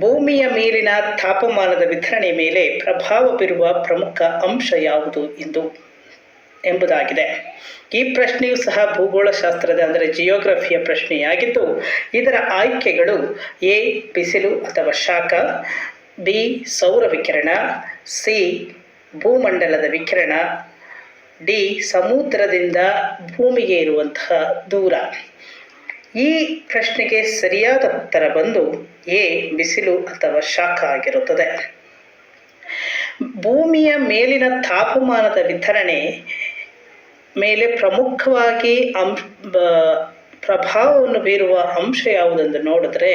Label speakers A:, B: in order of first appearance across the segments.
A: ಭೂಮಿಯ ಮೇಲಿನ ತಾಪಮಾನದ ವಿತರಣೆ ಮೇಲೆ ಪ್ರಭಾವ ಬೀರುವ ಪ್ರಮುಖ ಅಂಶ ಯಾವುದು ಎಂದು ಎಂಬುದಾಗಿದೆ. ಈ ಪ್ರಶ್ನೆಯು ಸಹ ಭೂಗೋಳಶಾಸ್ತ್ರದ, ಅಂದರೆ ಜಿಯೋಗ್ರಫಿಯ ಪ್ರಶ್ನೆಯಾಗಿದ್ದು, ಇದರ ಆಯ್ಕೆಗಳು ಎ, ಬಿಸಿಲು ಅಥವಾ ಶಾಖ, ಬಿ, ಸೌರ ವಿಕಿರಣ, ಸಿ, ಭೂಮಂಡಲದ ವಿಕಿರಣ, ಡಿ, ಸಮುದ್ರದಿಂದ ಭೂಮಿಗೆ ಇರುವಂತಹ ದೂರ. ಈ ಪ್ರಶ್ನೆಗೆ ಸರಿಯಾದ ಉತ್ತರ ಬಂದು ಎ, ಬಿಸಿಲು ಅಥವಾ ಶಾಖ ಆಗಿರುತ್ತದೆ. ಭೂಮಿಯ ಮೇಲಿನ ತಾಪಮಾನದ ವಿತರಣೆ ಮೇಲೆ ಪ್ರಮುಖವಾಗಿ ಬ- ಪ್ರಭಾವವನ್ನು ಬೀರುವ ಅಂಶ ಯಾವುದೆಂದು ನೋಡಿದ್ರೆ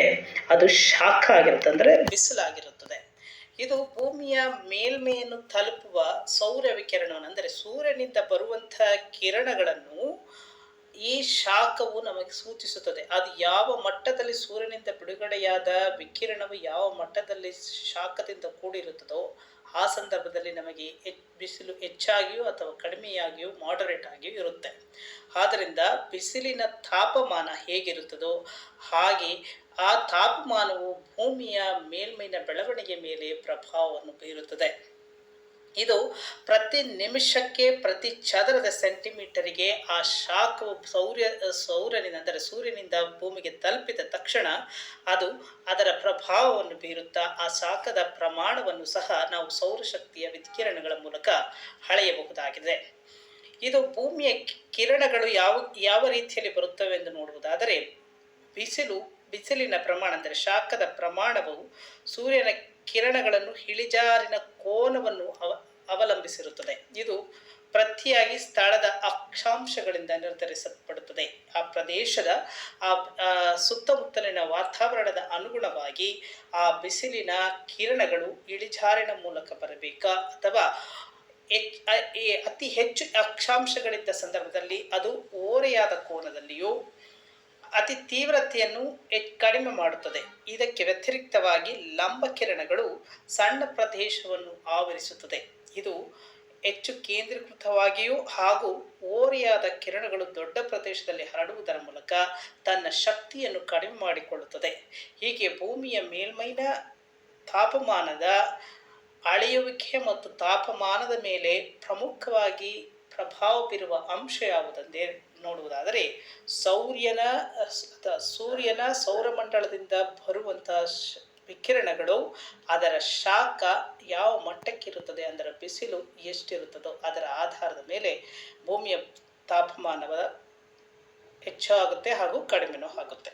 A: ಅದು ಶಾಖ ಆಗಿರುತ್ತೆ, ಅಂದರೆ ಬಿಸಿಲಾಗಿರುತ್ತದೆ. ಇದು ಭೂಮಿಯ ಮೇಲ್ಮೆಯನ್ನು ತಲುಪುವ ಸೌರ ವಿಕಿರಣವನ್ನು, ಅಂದರೆ ಸೂರ್ಯನಿಂದ ಬರುವಂತಹ ಕಿರಣಗಳನ್ನು ಈ ಶಾಖವು ನಮಗೆ ಸೂಚಿಸುತ್ತದೆ. ಅದು ಯಾವ ಮಟ್ಟದಲ್ಲಿ ಸೂರ್ಯನಿಂದ ಬಿಡುಗಡೆಯಾದ ವಿಕಿರಣವು ಯಾವ ಮಟ್ಟದಲ್ಲಿ ಶಾಖದಿಂದ ಕೂಡಿರುತ್ತದೋ ಆ ಸಂದರ್ಭದಲ್ಲಿ ನಮಗೆ ಬಿಸಿಲು ಹೆಚ್ಚಾಗಿಯೂ ಅಥವಾ ಕಡಿಮೆಯಾಗಿಯೂ ಮಾಡರೇಟ್ ಆಗಿಯೂ ಇರುತ್ತೆ. ಆದ್ದರಿಂದ ಬಿಸಿಲಿನ ತಾಪಮಾನ ಹೇಗಿರುತ್ತದೋ ಹಾಗೆ ಆ ತಾಪಮಾನವು ಭೂಮಿಯ ಮೇಲ್ಮೈನ ಬೆಳವಣಿಗೆ ಮೇಲೆ ಪ್ರಭಾವವನ್ನು ಬೀರುತ್ತದೆ. ಇದು ಪ್ರತಿ ನಿಮಿಷಕ್ಕೆ ಪ್ರತಿ ಚದರದ ಸೆಂಟಿಮೀಟರಿಗೆ ಆ ಶಾಖವು ಸೌರ್ಯ ಸೌರನಿಂದ ಅಂದರೆ ಸೂರ್ಯನಿಂದ ಭೂಮಿಗೆ ತಲುಪಿದ ತಕ್ಷಣ ಅದು ಅದರ ಪ್ರಭಾವವನ್ನು ಬೀರುತ್ತಾ ಆ ಶಾಖದ ಪ್ರಮಾಣವನ್ನು ಸಹ ನಾವು ಸೌರಶಕ್ತಿಯ ವಿಕಿರಣಗಳ ಮೂಲಕ ಅಳೆಯಬಹುದಾಗಿದೆ. ಇದು ಭೂಮಿಯ ಕಿರಣಗಳು ಯಾವ ಯಾವ ರೀತಿಯಲ್ಲಿ ಬರುತ್ತವೆ ಎಂದು ನೋಡುವುದಾದರೆ, ಬಿಸಿಲು, ಬಿಸಿಲಿನ ಪ್ರಮಾಣ ಅಂದರೆ ಶಾಖದ ಪ್ರಮಾಣವು ಸೂರ್ಯನ ಕಿರಣಗಳನ್ನು ಇಳಿಜಾರಿನ ಕೋನವನ್ನು ಅವ, ಅವಲಂಬಿಸಿರುತ್ತದೆ. ಇದು ಪ್ರತಿಯಾಗಿ ಸ್ಥಳದ ಅಕ್ಷಾಂಶಗಳಿಂದ ನಿರ್ಧರಿಸಲ್ಪಡುತ್ತದೆ. ಆ ಪ್ರದೇಶದ ಆ ಸುತ್ತಮುತ್ತಲಿನ ವಾತಾವರಣದ ಅನುಗುಣವಾಗಿ ಆ ಬಿಸಿಲಿನ ಕಿರಣಗಳು ಇಳಿಜಾರಿನ ಮೂಲಕ ಬರಬೇಕಾ? ಅಥವಾ ಅತಿ ಹೆಚ್ಚು ಅಕ್ಷಾಂಶಗಳಿದ್ದ ಸಂದರ್ಭದಲ್ಲಿ ಅದು ಓರೆಯಾದ ಕೋನದಲ್ಲಿಯೂ ಅತಿ ತೀವ್ರತೆಯನ್ನು ಕಡಿಮೆ ಮಾಡುತ್ತದೆ. ಇದಕ್ಕೆ ವ್ಯತಿರಿಕ್ತವಾಗಿ ಲಂಬ ಕಿರಣಗಳು ಸಣ್ಣ ಪ್ರದೇಶವನ್ನು ಆವರಿಸುತ್ತದೆ. ಇದು ಹೆಚ್ಚು ಕೇಂದ್ರೀಕೃತವಾಗಿಯೂ ಹಾಗೂ ಓರೆಯಾದ ಕಿರಣಗಳು ದೊಡ್ಡ ಪ್ರದೇಶದಲ್ಲಿ ಹರಡುವುದರ ಮೂಲಕ ತನ್ನ ಶಕ್ತಿಯನ್ನು ಕಡಿಮೆ ಮಾಡಿಕೊಳ್ಳುತ್ತದೆ. ಹೀಗೆ ಭೂಮಿಯ ಮೇಲ್ಮೈನ ತಾಪಮಾನದ ಅಳೆಯುವಿಕೆ ಮತ್ತು ತಾಪಮಾನದ ಮೇಲೆ ಪ್ರಮುಖವಾಗಿ ಪ್ರಭಾವ ಬೀರುವ ಅಂಶ ಯಾವುದೆಂದೇ ನೋಡುವುದಾದರೆ ಸೌರ್ಯನ ಸೂರ್ಯನ ಸೌರಮಂಡಲದಿಂದ ಬರುವಂತಹ ವಿಕಿರಣಗಳು ಅದರ ಶಾಖ ಯಾವ ಮಟ್ಟಕ್ಕಿರುತ್ತದೆ ಅದರ ಬಿಸಿಲು ಎಷ್ಟಿರುತ್ತದೋ ಅದರ ಆಧಾರದ ಮೇಲೆ ಭೂಮಿಯ ತಾಪಮಾನವ ಹೆಚ್ಚಾಗುತ್ತೆ ಹಾಗೂ ಕಡಿಮೆನೂ ಆಗುತ್ತೆ.